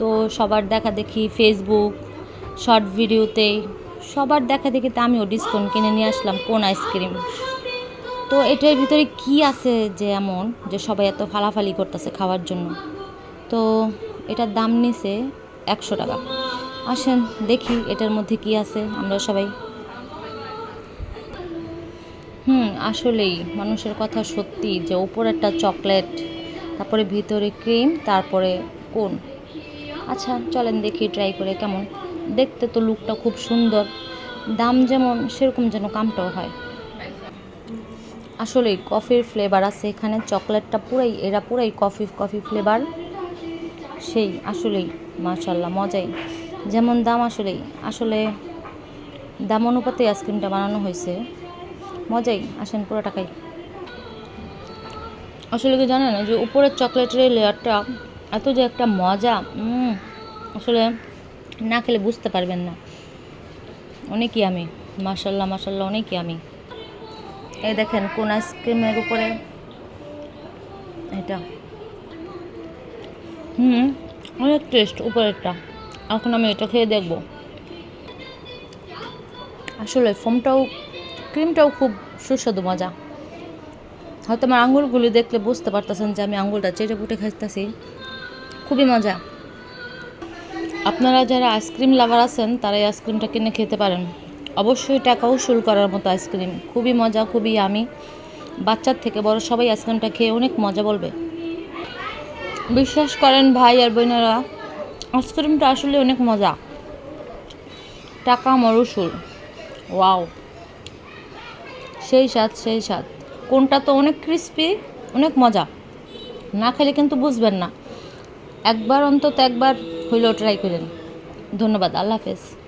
তো সবার দেখা দেখি ফেসবুক শর্ট ভিডিওতে সবার দেখা দেখিতে আমিও ডিসকাউন্ট কিনে নিয়ে আসলাম, কোন আইসক্রিম তো এটার ভিতরে কি আছে যে এমন, যে সবাই এত ফালাফালি করতেছে খাওয়ার জন্য? তো এটার দাম নিছে একশো টাকা। আসেন, দেখি এটার মধ্যে কি আছে, আমরা সবাই। হুম, আসলেই মানুষের কথা সত্যি যে উপরেরটা চকলেট তারপরে ভিতরে ক্রিম তারপরে কোন? আচ্ছা চলেন দেখি ট্রাই করে কেমন। দেখতে তো লুকটা খুব সুন্দর। দাম যেমন, সেরকম যেন কামটাও হয়। আসলেই কফির ফ্লেভার আছে এখানে। চকলেটটা পুরাই, এরা পুরাই কফি কফি ফ্লেভার সেই, আসলেই মাশাল্লাহ মজাই। যেমন দাম আসলেই, আসলে দাম অনুপাতে আইসক্রিমটা বানানো হয়েছে। মজাই, আসেন পুরো টাকাই। আসলে কি জানেন যে উপরের চকলেটের লেয়ারটা এত যে একটা মজা আসলে না খেলে বুঝতে পারবেন না। অনেকই আমি মাসাল্লাহ মাসাল্লাহ অনেকই আমি। এই দেখেন, কোন আইসক্রিমের উপরে এটা। হুম, অনেক টেস্ট উপরেরটা। এখন আমি এটা খেয়ে দেখব। আসলে ফোমটাও ক্রিমটাও খুব সুস্বাদু মজা। হয়তো আমার আঙুলগুলি দেখলে বুঝতে পারতেছেন যে আমি আঙুলটা চেটে পুটে খাইতেছি। খুবই মজা। আপনারা যারা আইসক্রিম লাভার আছেন, তারা এই আইসক্রিমটা কিনে খেতে পারেন। অবশ্যই টাকা উসুল করার মতো আইসক্রিম। খুবই মজা, খুবই আমি বাচ্চার থেকে বড় সবাই আইসক্রিমটা খেয়ে অনেক মজা বলবে। বিশ্বাস করেন ভাই আর বোনেরা, আইসক্রিমটা আসলে অনেক মজা। টাকা মরুসুল ওয়াও। সেই স্বাদ সেই স্বাদ। কোনটা তো অনেক ক্রিস্পি অনেক মজা। না খেলে কিন্তু বুঝবেন না। একবার অন্তত একবার হইলেও ট্রাই করেন। ধন্যবাদ আল্লাহ হাফেজ।